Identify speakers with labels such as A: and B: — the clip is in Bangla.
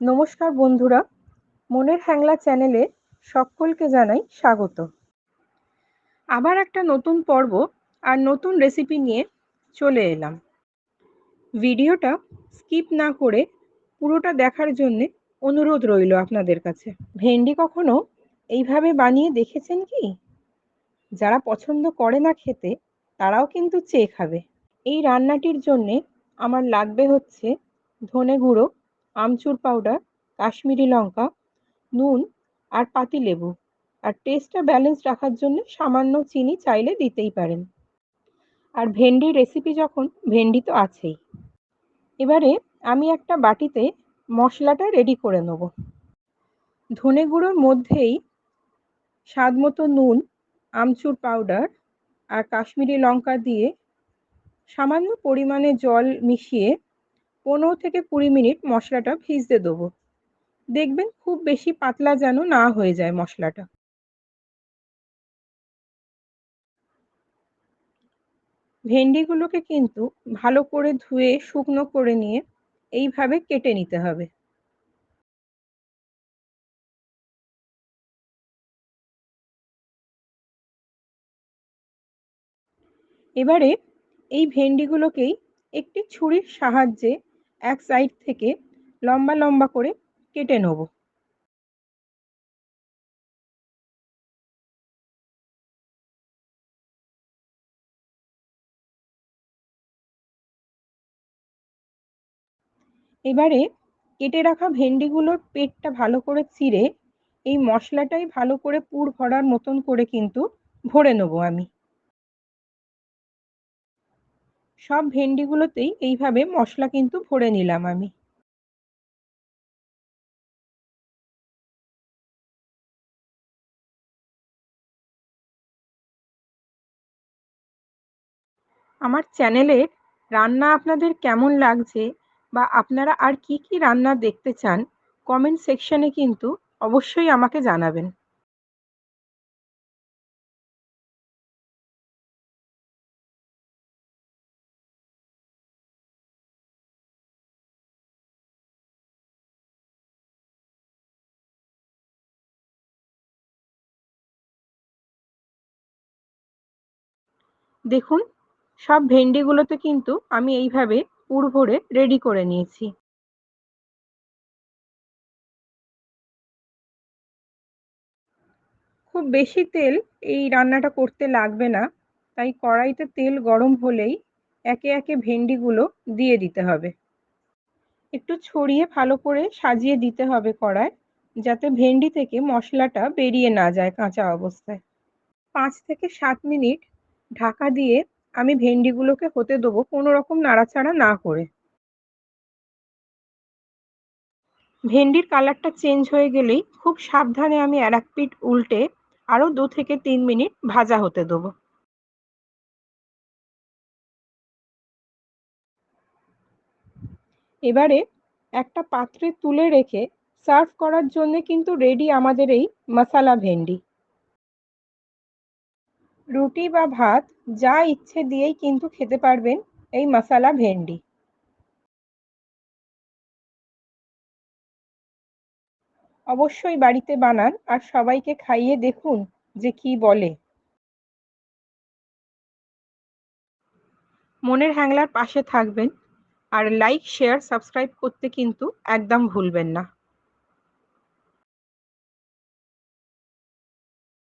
A: নমস্কার বন্ধুরা, মনের হ্যাংলা চ্যানেলে সকলকে জানাই স্বাগত। আবার একটা নতুন পর্ব আর নতুন রেসিপি নিয়ে চলে এলাম। ভিডিওটা স্কিপ না করে পুরোটা দেখার জন্যে অনুরোধ রইল আপনাদের কাছে। ভেন্ডি কখনো এইভাবে বানিয়ে দেখেছেন কি? যারা পছন্দ করে না খেতে, তারাও কিন্তু চেয়ে খাবে। এই রান্নাটির জন্যে আমার লাগবে হচ্ছে ধনে গুঁড়ো আমচুর পাউডার কাশ্মীরি লঙ্কা, নুন আর পাতি লেবু। আর টেস্টটা ব্যালেন্স রাখার জন্য সামান্য চিনি চাইলে দিতেই পারেন। আর ভেন্ডির রেসিপি যখন, ভেন্ডি তো আছেই। এবারে আমি একটা বাটিতে মশলাটা রেডি করে নেব। ধনে গুঁড়োর মধ্যেই স্বাদ মতো নুন, আমচুর পাউডার আর কাশ্মীরি লঙ্কা দিয়ে সামান্য পরিমাণে জল মিশিয়ে পনেরো থেকে কুড়ি মিনিট মশলাটা ভিজতে দেবো। দেখবেন খুব বেশি পাতলা যেন না হয়ে যায় মশলাটা। ভেন্ডিগুলোকে কিন্তু ভালো করে ধুয়ে, শুকনো করে নিয়ে এইভাবে কেটে নিতে হবে। এবারে এই ভেন্ডিগুলোকেই একটি ছুরির সাহায্যে এক সাইড থেকে লম্বা লম্বা করে কেটে নেব। এবারে কেটে রাখা ভেন্ডিগুলোর পেটটা ভালো করে চিরে এই মশলাটাই ভালো করে পুর ভরার মতন করে কিন্তু ভরে নেব আমি। সব ভেন্ডিগুলোতেই এইভাবে মশলা কিন্তু ভরে নিলাম আমি। আমার চ্যানেলের রান্না আপনাদের কেমন লাগছে বা আপনারা আর কি কি রান্না দেখতে চান কমেন্ট সেকশনে কিন্তু অবশ্যই আমাকে জানাবেন। দেখুন, সব ভেন্ডিগুলোতে কিন্তু আমি এইভাবে পুর ভরে রেডি করে নিয়েছি। খুব বেশি তেল এই রান্নাটা করতে লাগবে না, তাই কড়াইতে তেল গরম হলেই একে একে ভেন্ডিগুলো দিয়ে দিতে হবে। একটু ছড়িয়ে ভালো করে সাজিয়ে দিতে হবে কড়ায় যাতে ভেন্ডি থেকে মশলাটা বেরিয়ে না যায় কাঁচা অবস্থায়। পাঁচ থেকে সাত মিনিট ঢাকা দিয়ে আমি ভেন্ডিগুলোকে হতে দেবো কোনো রকম নাড়াচাড়া না করে। ভেন্ডির কালারটা চেঞ্জ হয়ে গেলেই খুব সাবধানে আমি আর এক পিঠ উল্টে আরও দু থেকে তিন মিনিট ভাজা হতে দেবো। এবারে একটা পাত্রে তুলে রেখে সার্ভ করার জন্য কিন্তু রেডি আমাদের এই মশালা ভেন্ডি। রুটি বা ভাত যা ইচ্ছে দিয়েই কিন্তু খেতে পারবেন এই মশালা ভেন্ডি। অবশ্যই বাড়িতে বানান আর সবাইকে খাইয়ে দেখুন যে কি বলে। মনের হ্যাংলার পাশে থাকবেন আর লাইক, শেয়ার, সাবস্ক্রাইব করতে কিন্তু একদম ভুলবেন না।